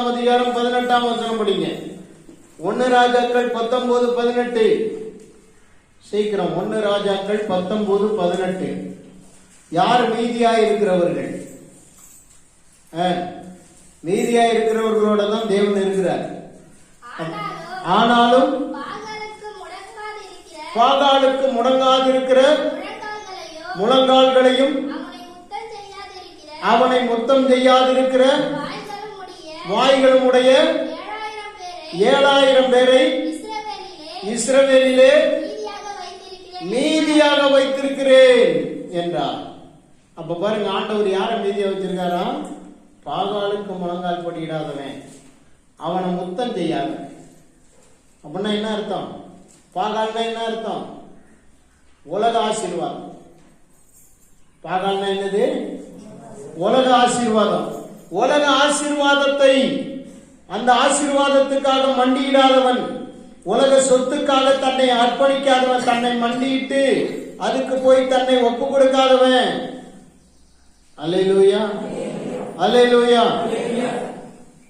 பத்தொன்பதாம் அதிகாரம் பதினெட்டாம் வசனம் படிங்க. ஒன்னு ராஜாக்கள் பத்தொன்பது பதினெட்டு. சீக்கிரம் ஒன்னு ராஜாக்கள் பத்தொன்பது பதினெட்டு. யார் மீதியா இருக்கிறவர்கள் மீதியா இருக்கிறவர்களோட தான் தேவன் இருக்கிறார். ஆனாலும் பாகாலுக்கு முடங்காதிருக்கிற முழங்கால்களையும் அவனை முத்தம் செய்யாதிருக்கிற உடைய ஏழாயிரம் பேரை இஸ்ரவேலிலே இஸ்ரவேலிலே மீதியாக வைத்திருக்கிறேன். மீதியாக வைத்திருக்கிறேன் என்றார். அப்ப பாருங்க ஆண்டவர் யார மீதியா வச்சிருக்காரா? பாகாலுக்கு முழங்கால் படியிடாதவன் அவனை முத்தம் செய்யாத. அப்படின்னா என்ன அர்த்தம்? பாகால்னா என்ன அர்த்தம்? உலக ஆசீர்வாதம். பாகால்னா என்னது? உலக ஆசீர்வாதம். உலக ஆசீர்வாதத்தை அந்த ஆசீர்வாதத்துக்காக மண்டியிடாதவன் உலக சொத்துக்காக தன்னை அர்ப்பணிக்காதவன் தன்னை மண்டியிட்டு அதுக்கு போய் தன்னை ஒப்பு கொடுக்காதவன். அல்லேலூயா. அல்லேலூயா.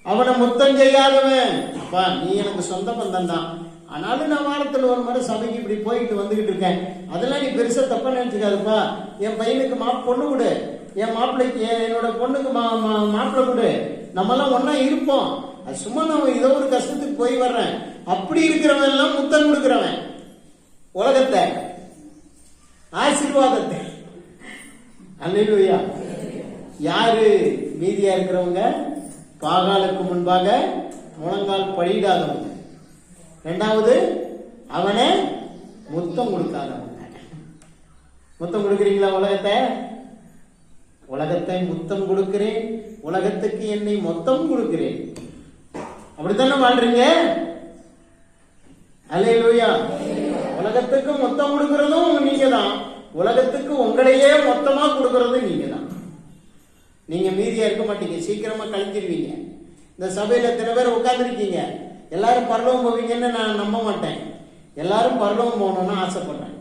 அவனை முத்தம் செய்யாதவன். அப்பா நீ எனக்கு சொந்த பந்தம் தான் ஆனாலும் நான் வாரத்தில் ஒரு முறை சபைக்கு இப்படி போயிட்டு வந்துகிட்டு இருக்கேன். அதெல்லாம் நீ பெருசா தப்பாக நினச்சிக்காதப்பா. என் பையனுக்கு மா பொண்ணு கொடு. என் மாப்பிள்ளைக்கு என்னோட பொண்ணுக்கு மா மா- மாப்பிள்ளை கொடு. நம்மெல்லாம் ஒன்றா இருப்போம். அது சும்மா நான் ஏதோ ஒரு கஷ்டத்துக்கு போய் வர்றேன். அப்படி இருக்கிறவன் எல்லாம் முத்தம் கொடுக்கிறவன். உலகத்தை. ஆசீர்வாதத்தை. அல்லேலூயா. யாரு? மீதியா இருக்கிறவங்க? பாகாலுக்கு முன்பாக முழங்கால் பழியிடாதவங்க. ரெண்டாவது அவனை முத்தம் கொடுக்காதவங்க முத்தம் கொடுக்குறீங்களா உலகத்தை? உலகத்தை முத்தம் கொடுக்கிறேன். உலகத்துக்கு என்னை மொத்தம் கொடுக்கிறேன். அப்படித்தானே வாழ்றீங்க? அல்லேலூயா. உலகத்துக்கு மொத்தம் கொடுக்கறதும் நீங்க தான் உலகத்துக்கு உங்களையே மொத்தமா கொடுக்கறதும் நீங்க தான் நீங்க மீதியா இருக்க மாட்டீங்க. சீக்கிரமா கழிஞ்சிருவீங்க. இந்த சபையில எத்தனை பேர் உட்காந்துருக்கீங்க எல்லாரும் பரலோகம் போவீங்கன்னு நான் நம்ப மாட்டேன். எல்லாரும் பரலோகம் போகணும்னு ஆசைப்படுறேன்.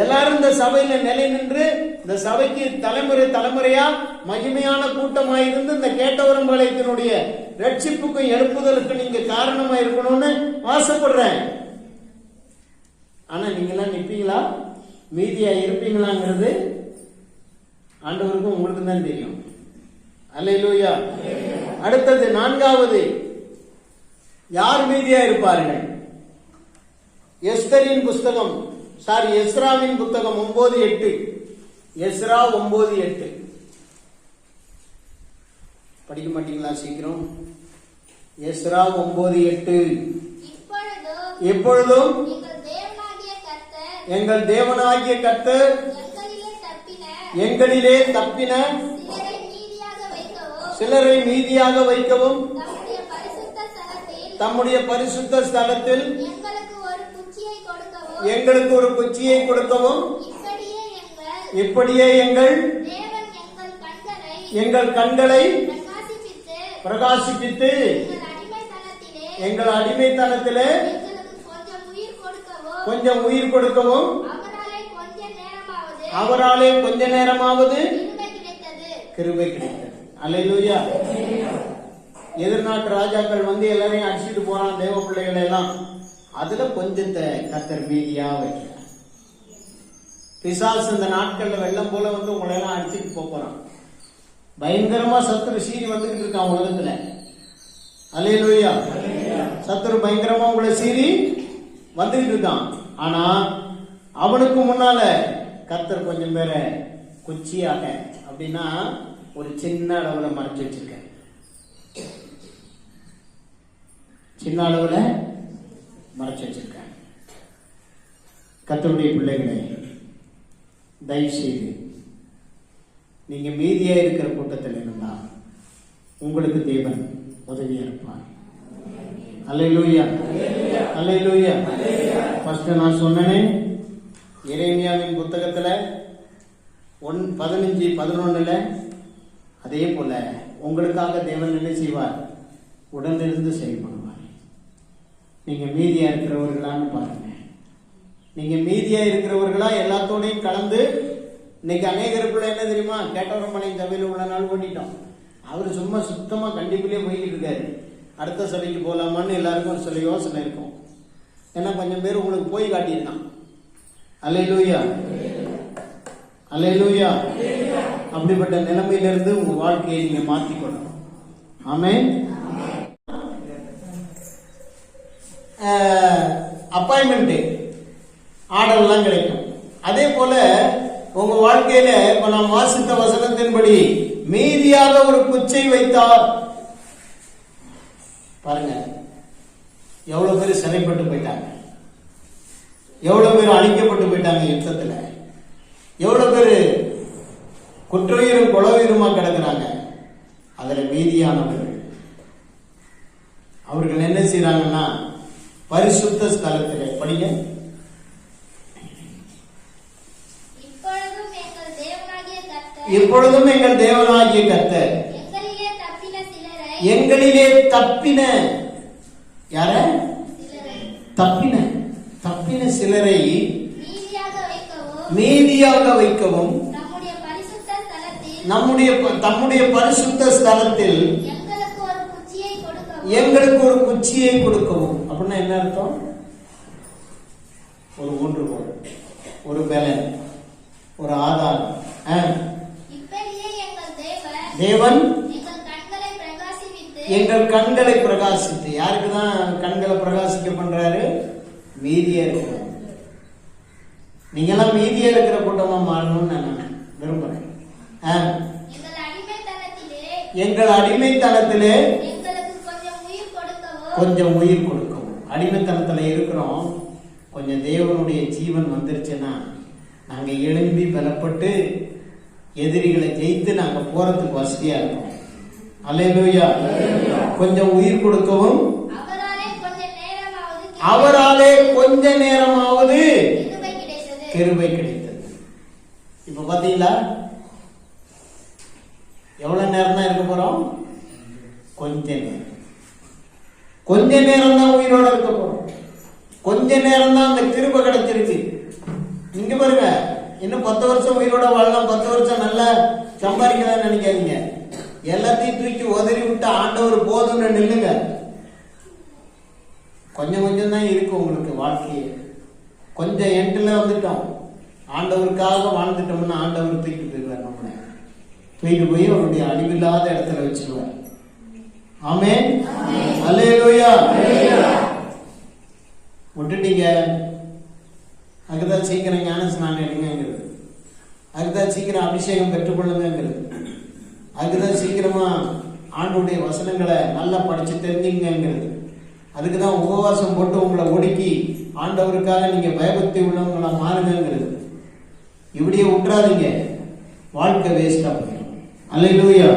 எல்லாரும் இந்த சபையில நிலை நின்று இந்த சபைக்கு தலைமுறை தலைமுறையா மகிமையான கூட்டமாக இருந்து இந்த கேட்டவரம் பாளையத்தினுடைய ரட்சிப்புக்கும் எழுப்புதலுக்கு நீங்க காரணமா இருக்கணும்னு ஆசைப்படுறேன். ஆனா நீங்க எல்லாம் நிப்பீங்களா? மீதியா இருப்பீங்களாங்கிறது ஆண்டவருக்கும் உங்களுக்கு தான் தெரியும். அல்லேலூயா. அடுத்தது நான்காவது. யார் மீதியா இருப்பார்கள்? எஸ்தரின் புஸ்தகம். சாரி எஸ்ராவின் புத்தகம் ஒன்பது எட்டு. எஸ்ரா ஒன்பது எட்டு. படிக்க மாட்டீங்களா சீக்கிரம்? எஸ்ரா ஒன்பது எட்டு. எப்பொழுதும்? எங்கள் தேவனாகிய கர்த்தர் எங்கள் தேவனாகிய கர்த்தர் எங்களிலே தப்பின சிலரை மீதியாக வைக்கவும் தம்முடைய பரிசுத்த ஸ்தலத்தில் எங்களுக்கு ஒரு குச்சியை கொடுக்கவும் இப்படியே எங்கள் எங்கள் கண்களை பிரகாசிப்பித்து எங்கள் அடிமைத்தனத்திலே கொஞ்சம் உயிர் கொடுக்கவும் அவராலே கொஞ்ச நேரமாவது கிருபை கிடைத்தது. கிருபை எதிர்நாட்டு ராஜாக்கள் வந்து எல்லாரையும் அடிச்சிட்டு போறான் தேவ பிள்ளைகளை எல்லாம். அதுல கொஞ்சத்தை கத்தர் மீதியா வைக்கிறார். பிசாசு இந்த நாட்கள்ல வெள்ளம் போல வந்து உங்களை எல்லாம் அடிச்சுட்டு போறான். பயங்கரமா சத்துரு சீறி வந்துகிட்டு இருக்கான் உலகத்துல. அல்லேலூயா சத்துரு பயங்கரமா உங்களை சீறி வந்துகிட்டு இருக்கான். ஆனா அவனுக்கு முன்னால கத்தர் கொஞ்சம் பேரை குச்சியாக அப்படின்னா ஒரு சின்ன அளவுல மறைச்சு வச்சிருக்கேன் சின்ன அளவுல மறைச்சு வச்சிருக்கேன் கத்தருடைய பிள்ளைகளை தயவுசெய்து நீங்கள் நீங்க மீதியா இருக்கிற கூட்டத்தில் இருந்தா உங்களுக்கு தேவன் உதவியா இருப்பார். அல்லேலூயா. அல்லேலூயா. ஃபர்ஸ்ட் நான் சொன்னேனே இறைமையாவின் புத்தகத்துல ஒன் பதினஞ்சு பதினொன்னுல அதே போல உங்களுக்காக தேவன் என்ன செய்வார்? உடனிருந்து செயல்படுவார். நீங்க மீதியா இருக்கிறவர்களான்னு பாருங்க. நீங்க மீதியா இருக்கிறவர்களா எல்லாத்தோடையும் கலந்து இன்னைக்கு அநேகருக்குள்ள என்ன தெரியுமா? கேட்டவரமலையின் சபையில் உள்ள நாள் ஓட்டிட்டோம். அவர் சும்மா சுத்தமா கண்டிப்பிலே போய்கிட்டு இருக்காரு. அடுத்த சபைக்கு போகலாமான்னு எல்லாருக்கும் ஒரு சில யோசனை இருக்கும். ஏன்னா கொஞ்சம் பேர் உங்களுக்கு போய் காட்டியிருக்கான். அல்லேலூயா. அல்லேலூயா. அப்படிப்பட்ட நிலைமையிலிருந்து உங்க வாழ்க்கையை நீங்க மாற்றிக்கொள்ளணும். ஆமே அப்பாயின்மெண்ட் ஆர்டர்லாம் கிடைக்கும். அதே போல உங்க வாழ்க்கையில இப்ப நாம் வாசித்த வசனத்தின்படி மீதியாக ஒரு குச்சை வைத்தார். பாருங்க எவ்வளவு பேர் சிறைப்பட்டு போயிட்டாங்க. எவ்வளவு பேர் அழிக்கப்பட்டு போயிட்டாங்க யுத்தத்துல. எவ்வளவு பேர் குற்றவீரும் குலவீருமா கிடக்குறாங்க. அதுல மீதியானவர்கள். அவர்கள் என்ன செய்றாங்கன்னா பரிசுத்த ஸ்தலத்திலே படிங்க. இப்பொழுதும் எங்கள் தேவனாகிய கர்த்தர் எங்களிலே தப்பின யார? தப்பின தப்பின சிலரை மீதியாக வைக்கவும் நம்முடைய தம்முடைய பரிசுத்த ஸ்தலத்தில் எங்களுக்கு ஒரு குச்சியை கொடுக்கவும். அப்படின்னா என்ன அர்த்தம்? ஒரு ஊன்றுகோல் ஒரு பலன் ஒரு ஆதாரம். தேவன் எங்கள் கண்களை பிரகாசித்து யாருக்கு தான் கண்களை பிரகாசிக்க பண்றாரு? மீதியா இருக்கிற நீங்கெல்லாம் மீதியா இருக்கிற கூட்டமா மாறணும்னு நான் விரும்புறேன். எங்கள் அடிமைத்தனத்திலே கொஞ்சம் உயிர் கொடுக்கவும். கொடுக்கவும். அடிமைத்தனத்துல இருக்கிறோம். கொஞ்சம் தேவனுடைய ஜீவன் வந்துருச்சுன்னா நாங்க எழும்பி பலப்பட்டு எதிரிகளை ஜெயித்து நாங்க போறதுக்கு வசதியா இருக்கோம். அல்லேலூயா. கொஞ்சம் உயிர் கொடுக்கவும். அவராலே கொஞ்ச நேரமாவது கிருபை கிடைத்தது. இப்ப பாத்தீங்களா? எவ்வளோ நேரம் தான் இருக்க போகிறோம் கொஞ்ச நேரம். கொஞ்ச நேரம் தான் உயிரோட இருக்க போகிறோம் கொஞ்ச நேரம் தான் அந்த கிருபை கிடைச்சிருக்கு. இங்க பாருங்க இன்னும் பத்து வருஷம் உயிரோட வாழலாம். பத்து வருஷம் நல்லா சம்பாதிக்கலாம்னு நினைக்காதீங்க. எல்லாத்தையும் தூக்கி உதறி விட்டு ஆண்டவர் போதும்னு நில்லுங்க. கொஞ்சம் கொஞ்சம் தான் இருக்கு உங்களுக்கு வாழ்க்கையே. கொஞ்சம் எண்டில் வந்துட்டோம். ஆண்டவருக்காக வாழ்ந்துட்டோம்னா ஆண்டவர் தூக்கிட்டு போயிடும் தூக்கிட்டு போய் அவருடைய அழிவில்லாத இடத்துல வச்சிருவார். ஆமென்? அல்லேலூயா. விட்டுட்டீங்க அதுக்குதான் சீக்கிரம் ஞான ஸ்நானம் எடுங்கிறது அதுக்குதான் சீக்கிரம் அபிஷேகம் பெற்றுக்கொள்ளுங்கிறது அதுக்குதான் சீக்கிரமா ஆண்டுடைய வசனங்களை நல்லா படிச்சு தெரிஞ்சுங்கிறது அதுக்குதான் உபவாசம் போட்டு உங்களை ஒடுக்கி ஆண்டவருக்காக நீங்க பயபக்தி உள்ளவங்களா மாறுங்கிறது இப்படியே விட்டுறாதீங்க வாழ்க்கை வேஸ்டா போயிடும். அல்லேலூயா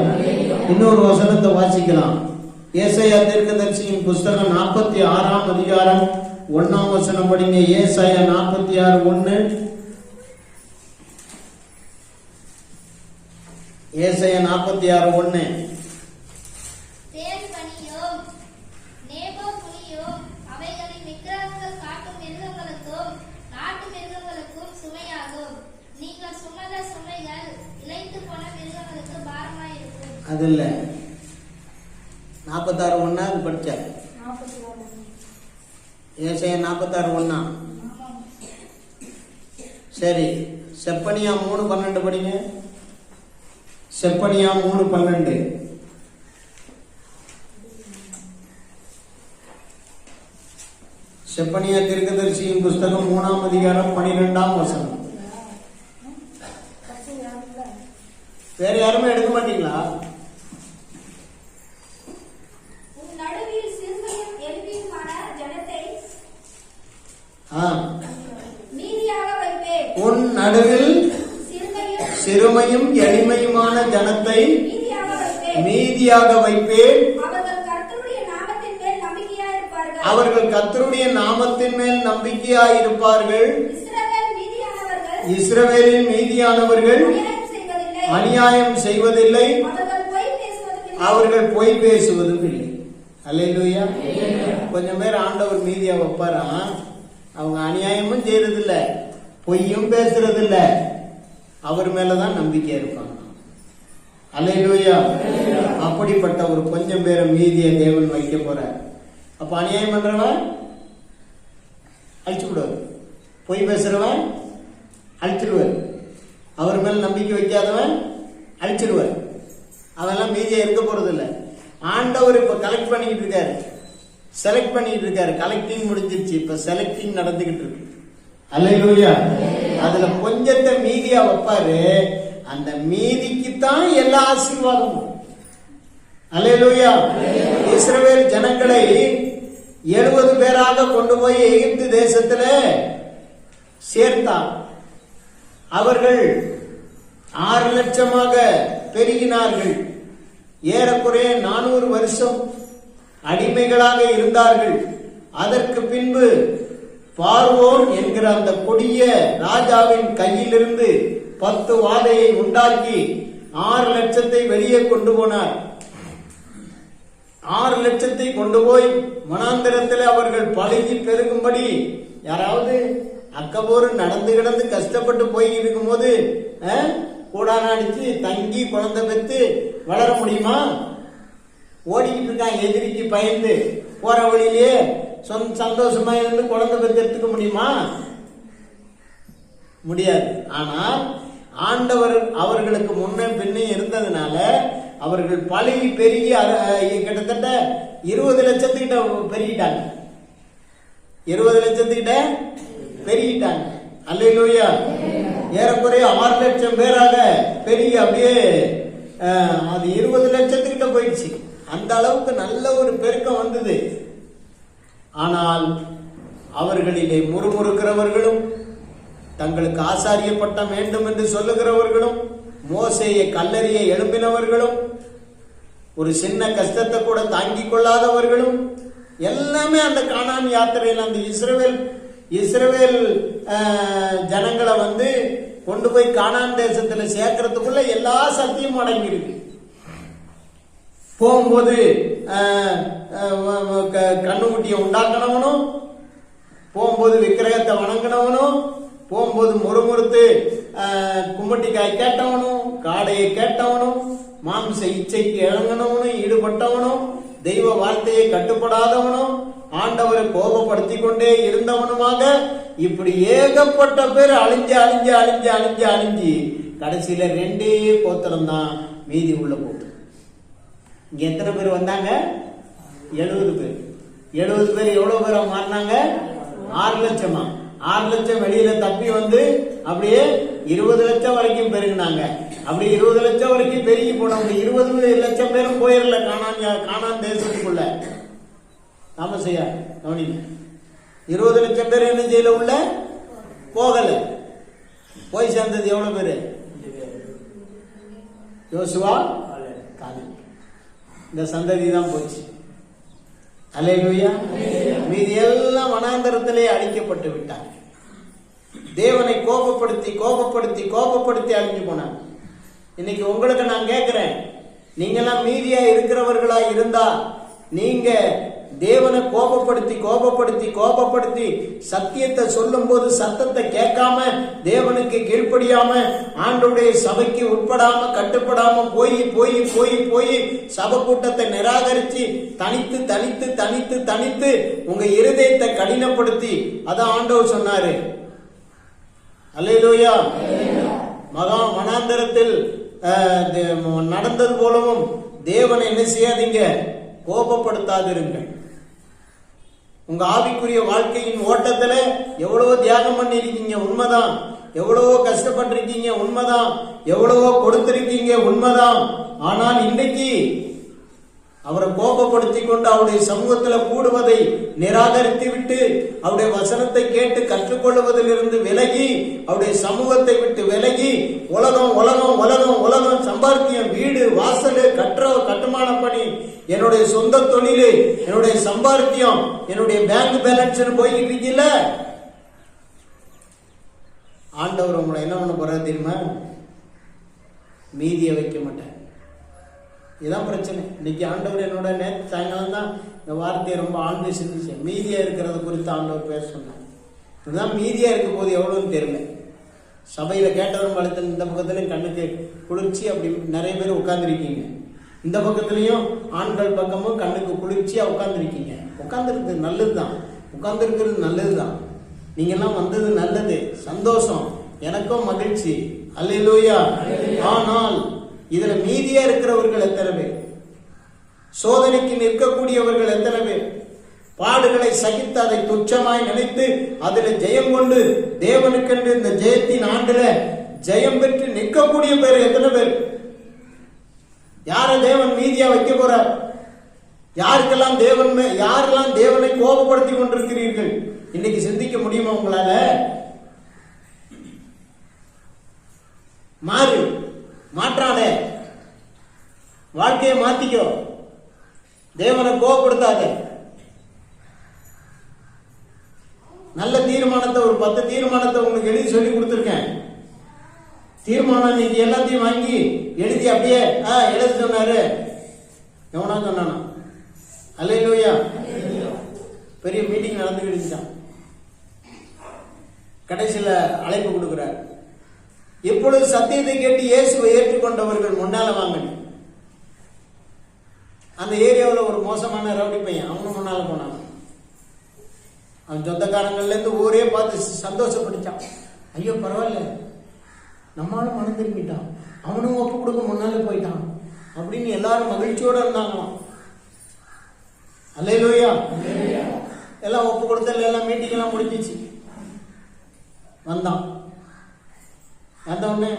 இன்னொரு வசனத்தை வாசிக்கலாம். ஏசாயா தீர்க்கதரிசியின் புஸ்தகம் நாற்பத்தி ஆறாம் அதிகாரம் ஒன்னாம் வசனம் படிங்க. ஏசாயா நாற்பத்தி ஆறு ஒன்னு. ஏசையா நாற்பத்தி ஆறு ஒன்னு. அது இல்லை நாற்பத்தாறு ஒன்றா அது படித்தேன் ஏசாயா நாற்பத்தாறு ஒன்றா சரி செப்பனியா மூணு பன்னெண்டு படிங்க. செப்பனியா மூணு பன்னெண்டு. செப்பனியா திருக்கதரிசியின் புஸ்தகம் மூணாம் அதிகாரம் பனிரெண்டாம் வசனம். வேற யாருமே எடுக்க மாட்டீங்களா உன் நடுவில் சிறுமையும் எளிமையுமான ஜனத்தை ஆ. மீதியாக வைப்பேன் உன் நடுவில் சிறுமையும் எளிமையுமான ஜனத்தை மீதியாக வைப்பேன். அவர்கள் கர்த்தருடைய நாமத்தின் மேல் இஸ்ரவேல் மீதியானவர்கள் இஸ்ரவேலின் மீதியானவர்கள் அநியாயம் செய்வதில்லை. அவர்கள் பொய் பேசுவதும் இல்லை. அல்லேலூயா. கொஞ்சம் பேர் ஆண்டவர் மீதியா வைப்பாராம் அவங்க அநியாயமும் செய்யறதில்ல பொய்யும் பேசுறதில்ல. அவர் மேலதான் நம்பிக்கை இருப்பாங்க. அல்லேலூயா. அப்படிப்பட்ட ஒரு கொஞ்சம் பேரை மீதியை தேவன் வைக்க போற அப்ப அநியாயம் பண்றவன் அழிச்சு விடுவார் பொய் பேசுறவன் அழிச்சிடுவார் அவர் மேல் நம்பிக்கை வைக்காதவன் அழிச்சிடுவார் அதெல்லாம் மீதியா இருக்க போறது இல்லை ஆண்டவர் இப்ப கலெக்ட் பண்ணிக்கிட்டு இருக்காரு. செலக்ட் பண்ணிட்டு இருக்காரு கலெக்டிங் முடிஞ்சிருச்சு. இப்ப செலக்டிங் நடந்துகிட்டு இருக்கு. அல்லேலூயா அதுல கொஞ்சத்தை மீதியா வைப்பாரு. அந்த மீதிக்கு தான் எல்லா ஆசீர்வாதமும். அல்லேலூயா இஸ்ரவேல் ஜனங்களை எழுபது பேராக கொண்டு போய் எகிப்து தேசத்துல சேர்த்தார் அவர்கள் ஆறு லட்சமாக பெருகினார்கள். ஏறக்குறைய நானூறு வருஷம் அடிமைகளாக இருந்தார்கள். அதற்கு பின்பு பார்வோன் என்கிற அந்த கொடிய ராஜாவின் கையிலிருந்து பத்து வாதையை உண்டாக்கி ஆறு லட்சத்தை வெளியே கொண்டு போனார். ஆறு லட்சத்தை கொண்டு போய் மனாந்திரத்தில் அவர்கள் பழகி பெருகும்படி யாராவது அக்கபோரு நடந்து கிடந்து கஷ்டப்பட்டு போய் இருக்கும் போது கூடாநாடிச்சு தங்கி குழந்தை பெற்று வளர முடியுமா? ஓடிக்கிட்டு இருக்கான் எதிரிக்கு பயந்து. போற வழியிலேயே சொந்த சந்தோஷமா இருந்து குழந்தை பெத்து எடுத்துக்க முடியுமா? முடியாது. ஆனால் ஆண்டவர் அவர்களுக்கு முன்ன பின்னே இருந்ததுனால அவர்கள் பழகி பெருகி கிட்டத்தட்ட இருபது லட்சத்துக்கிட்ட பெருகிட்டாங்க. இருபது லட்சத்துக்கிட்ட பெருகிட்டாங்க. அல்லையிலோயா ஏறக்குறைய ஆறு லட்சம் பேராக பெருகி அப்படியே அது இருபது லட்சத்துக்கிட்ட போயிடுச்சு. அந்த அளவுக்கு நல்ல ஒரு பெருக்கம் வந்தது. ஆனால் அவர்களிலே முறுமுறுக்கிறவர்களும் தங்களுக்கு ஆசாரிய பட்டம் வேண்டும் என்று சொல்லுகிறவர்களும் மோசையை கல்லறிய எழுப்பினவர்களும் ஒரு சின்ன கஷ்டத்தை கூட தாங்கிக் கொள்ளாதவர்களும் எல்லாமே அந்த காணான் யாத்திரையில் அந்த இஸ்ரவேல் இஸ்ரவேல் ஜனங்களை வந்து கொண்டு போய் காணான் தேசத்தில் சேர்க்கறதுக்குள்ள எல்லா சக்தியும் அடங்கியிருக்கு. போகும்போது க- கண்ணுக்குட்டியை உண்டாக்கினவனும் போகும்போது விக்கிரகத்தை வணங்கினவனும் போகும்போது முறுமுறுத்து கும்பட்டிக்காய் கும்மட்டிக்காய் கேட்டவனும் காடையை கேட்டவனும் மாம்ச இச்சைக்கு இழங்கினவனும் ஈடுபட்டவனும் தெய்வ வார்த்தையை கட்டுப்படாதவனும் ஆண்டவரை கோபப்படுத்தி கொண்டே இருந்தவனுமாக இப்படி ஏகப்பட்ட பேர் அழிஞ்சு அழிஞ்சு அழிஞ்சு அழிஞ்சு அழிஞ்சு கடைசியில ரெண்டே கோத்திரம் தான் மீதி உள்ள போகுது. இங்க எத்தனை பேர் வந்தாங்க? எழுபது பேர். எழுபது பேர் எவ்வளவு பேரா மாறினாங்க? ஆறு லட்சமா. ஆறு லட்சம் வெளியில தப்பி வந்து அப்படியே இருபது லட்சம் வரைக்கும் பெருகினாங்க. அப்படி இருபது லட்சம் வரைக்கும் பெருகி போனவங்க இருபது லட்சம் பேரும் போயிடல காணான் காணான் தேசத்துக்குள்ள. தாமசையா கவனிங்க. இருபது லட்சம் பேர் என்ன செய்யல உள்ள? போகல. போய் சேர்ந்தது எவ்வளவு பேரு? யோசுவா? காலேப் இந்த சந்ததி தான் போச்சு. அல்லேலூயா மீதி எல்லாம் வனாந்தரத்திலே அழிக்கப்பட்டு விட்டார். தேவனை கோபப்படுத்தி கோபப்படுத்தி கோபப்படுத்தி அழிஞ்சு போனாங்க இன்னைக்கு உங்களுக்கு நான் கேட்கிறேன் நீங்கெல்லாம் மீதியா இருக்கிறவர்களா இருந்தா நீங்க தேவனை கோபப்படுத்தி கோபப்படுத்தி கோபப்படுத்தி சத்தியத்தை சொல்லும் போது சத்தத்தை கேட்காம தேவனுக்கு கீழ்ப்படியாம ஆண்டுடைய சபைக்கு உட்படாம கட்டுப்படாம போய் போய் போய் போய் சபை கூட்டத்தை நிராகரிச்சு தனித்து தனித்து தனித்து தனித்து உங்க இருதயத்தை கடினப்படுத்தி அதான் ஆண்டவர் சொன்னாரு. அல்லையிலோயா மகா மனாந்தரத்தில் நடந்தது போலவும் தேவனை என்ன செய்யாதீங்க கோபப்படுத்தாதிருங்கள். உங்க ஆவிக்குரிய வாழ்க்கையின் ஓட்டத்துல எவ்வளவோ தியாகம் பண்ணிருக்கீங்க உண்மைதான். எவ்வளவோ கஷ்டப்பட்டிருக்கீங்க உண்மைதான். எவ்வளவோ கொடுத்திருக்கீங்க உண்மைதான். ஆனால் இன்னைக்கு அவரை கோபப்படுத்தி கொண்டு அவருடைய சமூகத்துல கூடுவதை நிராகரித்து விட்டு அவருடைய வசனத்தை கேட்டு கற்றுக்கொள்வதிலிருந்து விலகி அவருடைய சமூகத்தை விட்டு விலகி உலகம் உலகம் உலகம் உலகம் சம்பாத்தியம் வீடு வாசல் கற்ற கட்டுமான பணி என்னுடைய சொந்த தொழில் என்னுடைய சம்பாத்தியம் என்னுடைய பேங்க் பேலன்ஸ் போய்கிட்டு இருக்கீல்ல? ஆண்டவர் உங்களை என்ன பண்ண போறாரு தெரியுமா? மீதியை வைக்க மாட்டேன் இதுதான் பிரச்சனை. இன்னைக்கு ஆண்டவர் என்னோட நேற்று சாயங்காலம் தான் இந்த வார்த்தையை ரொம்ப ஆழ்ந்து சிந்திச்சேன். மீதியாக இருக்கிறத குறித்து ஆண்டவர் பேச சொன்னார். இதுதான் மீதியாக இருக்க போது எவ்வளோன்னு தெரியல. சபையில் கேட்டதும் பலத்தில் இந்த பக்கத்துலையும் கண்ணுக்கு குளிர்ச்சி அப்படி நிறைய பேர் உட்காந்துருக்கீங்க இந்த பக்கத்துலேயும் ஆண்கள் பக்கமும் கண்ணுக்கு குளிர்ச்சியாக உட்காந்துருக்கீங்க உட்கார்ந்துருக்கீங்க. நல்லது தான் உட்காந்துருக்கிறது நல்லது தான் நீங்கள்லாம் வந்தது நல்லது. சந்தோஷம். எனக்கும் மகிழ்ச்சி. அல்லையிலோயா ஆனால் இதுல மீதியா இருக்கிறவர்கள் எத்தனை பேர்? சோதனைக்கு நிற்கக்கூடியவர்கள் எத்தனை பேர்? பாடுகளை சகித்து அதை துச்சமாய் நினைத்து அதில் ஜெயம் கொண்டு தேவனுக்கென்று இந்த ஜெயத்தின் ஆண்டுல ஜெயம் பெற்று நிற்கக்கூடிய பேர் எத்தனை பேர்? யார தேவன் மீதியா வைக்க போறார்? யாருக்கெல்லாம் தேவன் யாரெல்லாம் தேவனை கோபப்படுத்தி கொண்டிருக்கிறீர்கள்? இன்னைக்கு சிந்திக்க முடியுமா உங்களால? மாறு. மாற்றாத. வாழ்க்கையை மாத்திக்கோ. தேவனை கோபப்படுத்தாத. நல்ல தீர்மானத்தை ஒரு பத்து தீர்மானத்தை உங்களுக்கு எழுதி சொல்லி கொடுத்துருக்கேன். தீர்மானம் நீங்க எல்லாத்தையும் வாங்கி எழுதி அப்படியே ஆ எழுத சொன்னாரு. எவனா சொன்னானா? அல்லையா பெரிய மீட்டிங் நடந்துக்கிட்டு இருந்துச்சான் அழைப்பு கொடுக்குறாரு. இப்பொழுது சத்தியத்தை கேட்டு இயேசுவை ஏற்றுக்கொண்டவர்கள் முன்னால வாங்க அந்த ஏரியாவில் ஒரு மோசமான ரவுடி பையன் அவனும் முன்னால போனான். அவன் சொந்தக்காரங்கள்ல இருந்து ஊரே பார்த்து சந்தோஷப்பட்டுச்சான். ஐயோ பரவாயில்ல. நம்மளும் மனம் திரும்பிட்டான். அவனும் ஒப்பு கொடுக்க முன்னால போயிட்டான். அப்படின்னு எல்லாரும் மகிழ்ச்சியோட இருந்தாங்களாம். அல்லையிலோயா எல்லாம் ஒப்பு கொடுத்தல எல்லாம் மீட்டிங் எல்லாம் முடிஞ்சிச்சு. வந்தான். வந்தவுடனே உடனே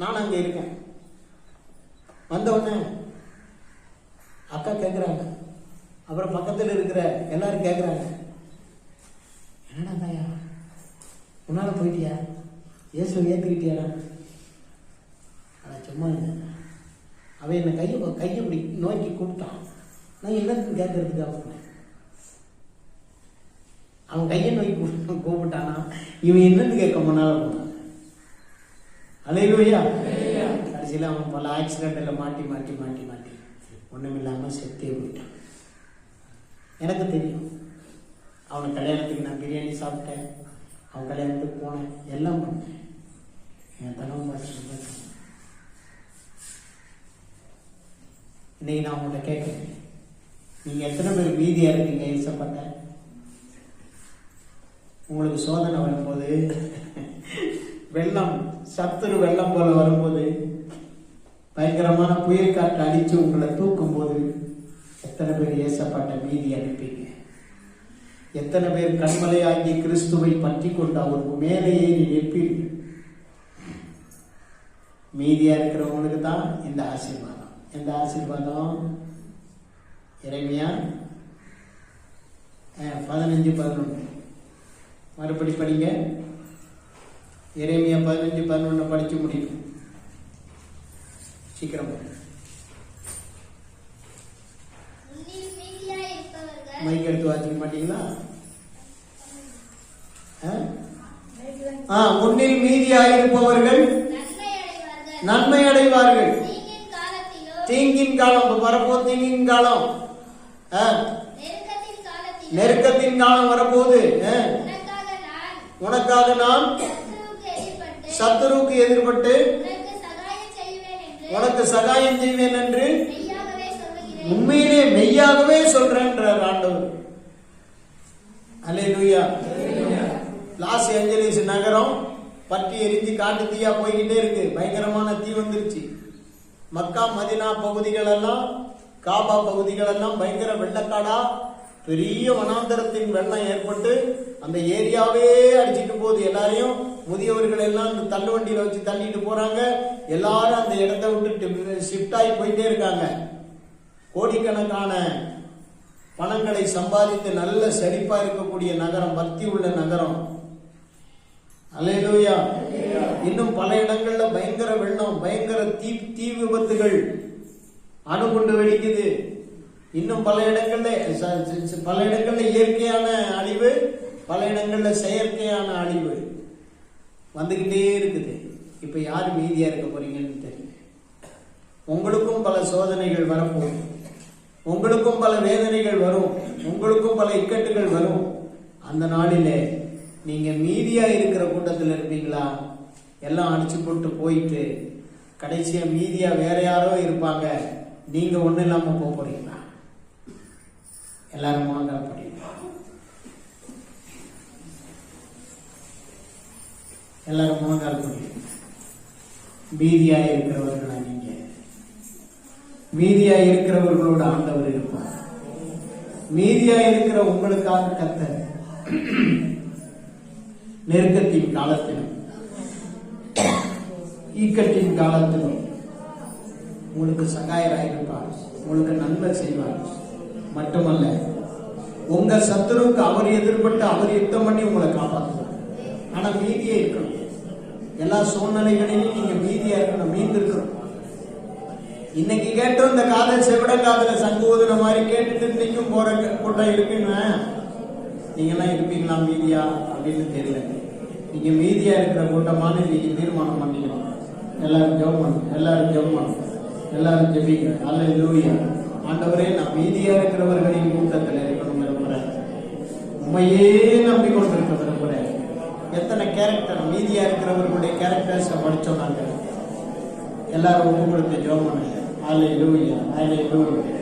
நான் அங்கே இருக்கேன். வந்தவுடனே அக்கா கேட்குறாங்க அப்புறம் பக்கத்தில் இருக்கிற எல்லாரும் கேட்குறாங்க என்னடா தாயா உன்னால் போயிட்டியா? இயேசு ஏற்றுக்கிட்டியாடா அட சும்மா இல்லை அவன் என்னை கையை கையை இப்படி நோக்கி கூப்பிட்டான். நான் என்னத்துக்கு கேட்கறதுக்கு சொன்னேன் அவன் கையை நோக்கி கூப்பிட்டானா? இவன் என்னன்னு கேட்க முன்னால போனான். அலையிலூயா கடைசியில் அவன் பல ஆக்சிடென்ட்டில் மாட்டி மாட்டி மாட்டி மாட்டி. ஒன்றும் இல்லாமல் செத்தே போயிட்டான். எனக்கு தெரியும். அவன் கல்யாணத்துக்கு நான் பிரியாணி சாப்பிட்டேன். அவன் கல்யாணத்துக்கு போனேன். எல்லாம் பண்ணேன். என் தனம் பார்த்து இன்னைக்கு நான் உங்கள்கிட்ட கேட்குறேன். நீங்கள் எத்தனை பேர் மீதியாக இருக்கீங்க ஏசப்பட்ட உங்களுக்கு சோதனை வரும்போது வெள்ளம் சத்துரு வெள்ளம் போல வரும்போது பயங்கரமான புயல் காற்று அடிச்சு உங்களை தூக்கும் போது எத்தனை பேர் ஏசப்பட்ட மீதி அனுப்பீங்க? எத்தனை பேர் கண்மலையாகி கிறிஸ்துவை பற்றி கொண்டு அவருக்கு மேலே ஏறி நிற்பீர்கள் மீதியா இருக்கிறவங்களுக்கு தான் இந்த ஆசீர்வாதம். எந்த ஆசீர்வாதம்? இறைமையா பதினஞ்சு பதினொன்று. மறுபடி படிங்க. இறைமையா பதினஞ்சு பதினொன்று படிக்க முடியும் சீக்கிரம் மைக் எடுத்து வாசிக்க மாட்டீங்களா? ஆ? ஆ உன்னில் மீதியாயிருப்பவர்கள் நன்மை அடைவார்கள் நன்மை அடைவார்கள் தீங்கின் காலம் வரப்போது தீங்கின் காலம். ஆ, நெருக்கத்தின் நெருக்கத்தின் காலம் வரப்போகுது. ஆ, உனக்காக நான். சத்துருவுக்கு எதிர்பட்டு உனக்கு சகாயம் செய்வேன் என்று உண்மையிலே மெய்யாகவே சொல்றேன்றார் ஆண்டவர். அல்லேலூயா. லாஸ் ஏஞ்சலிஸ் நகரம் பற்றி எரிஞ்சு காட்டு தீயா போய்கிட்டே இருக்கு. பயங்கரமான தீ வந்துருச்சு. மக்கா மதினா பகுதிகள் எல்லாம் காபா பகுதிகள் எல்லாம் பயங்கர வெள்ளக்காடா பெரிய வனாந்தரத்தின் வெள்ளம் ஏற்பட்டு அந்த ஏரியாவே அடிச்சிட்டு போகுது. எல்லாரையும் முதியவர்கள் எல்லாம் தள்ளு வண்டியில வச்சு தள்ளிட்டு போறாங்க. எல்லாரும் அந்த இடத்த விட்டு ஷிஃப்ட் ஆகி போயிட்டே இருக்காங்க. கோடிக்கணக்கான பணங்களை சம்பாதித்து நல்ல செழிப்பா இருக்கக்கூடிய நகரம் பக்தி உள்ள நகரம். அலையலூயா இன்னும் பல இடங்கள்ல பயங்கர வெள்ளம் பயங்கர தீ தீ விபத்துகள் அணுகுண்டு வெடிக்குது. இன்னும் பல இடங்கள்ல பல இடங்கள்ல இயற்கையான அழிவு பல இடங்கள்ல செயற்கையான அழிவு. வந்துக்கிட்டே இருக்குது. இப்போ யார் மீதியாக இருக்க போறீங்கன்னு தெரியல. உங்களுக்கும் பல சோதனைகள் வரப்போகுது உங்களுக்கும் பல வேதனைகள் வரும். உங்களுக்கும் பல இக்கட்டுகள் வரும். அந்த நாளிலே நீங்கள் மீதியாக இருக்கிற கூட்டத்தில் இருப்பீங்களா? எல்லாம் அடிச்சு போட்டு போயிட்டு கடைசியாக மீதியாக வேற யாரோ இருப்பாங்க. நீங்கள் ஒன்றும் இல்லாமல் போக போறீங்களா? எல்லாரும் வாங்கப்படி படிங்க எல்லாரும் முழங்கால் படிங்க மீதியா இருக்கிறவர்களா நீங்க? மீதியா இருக்கிறவர்களோட ஆண்டவர் இருப்பார். மீதியா இருக்கிற உங்களுக்காக கத்த நெருக்கத்தின் காலத்திலும் ஈக்கத்தின் காலத்திலும் உங்களுக்கு சகாயராயிருப்பார். உங்களுக்கு நன்மை செய்வார். மட்டுமல்ல உங்க சத்துருவுக்கு அவர் எதிர்பட்டு அவர் யுத்தம் பண்ணி உங்களை காப்பாற்றுவார். ஆனா மீதியே இருக்கணும். எல்லா சூழ்நிலைகளிலும் நீங்க மீதியா இருக்கணும் மீந்து இருக்கணும் இன்னைக்கு கேட்டோம் இந்த காதல் செவிட காதல சங்கு ஊதுன மாதிரி கேட்டுட்டு இன்னைக்கும் போற கூட்டம் இருக்குன்னு நீங்கெல்லாம் இருப்பீங்களா மீதியா? அப்படின்னு தெரியல. நீங்க மீதியா இருக்கிற கூட்டமான இன்னைக்கு தீர்மானம் பண்ணிக்கணும். எல்லாரும் ஜெபம் பண்ணுங்க எல்லாரும் ஜெபம் பண்ணுங்க எல்லாரும் ஜெபிங்க. அல்ல லூயா ஆண்டவரே நான் மீதியா இருக்கிறவர்களின் கூட்டத்தில் இருக்கணும் விரும்புறேன். உண்மையே நம்பிக்கொண்டிருக்கிறேன் எத்தனை கேரக்டர் மீதியா இருக்கிறவர்களுடைய கேரக்டர்ஸ் படிச்சோம் நாங்கள் எல்லாரும் ஒப்பு கொடுத்து ஜோம் பண்ணுங்க. ஆலை லூயா ஆலை லூயா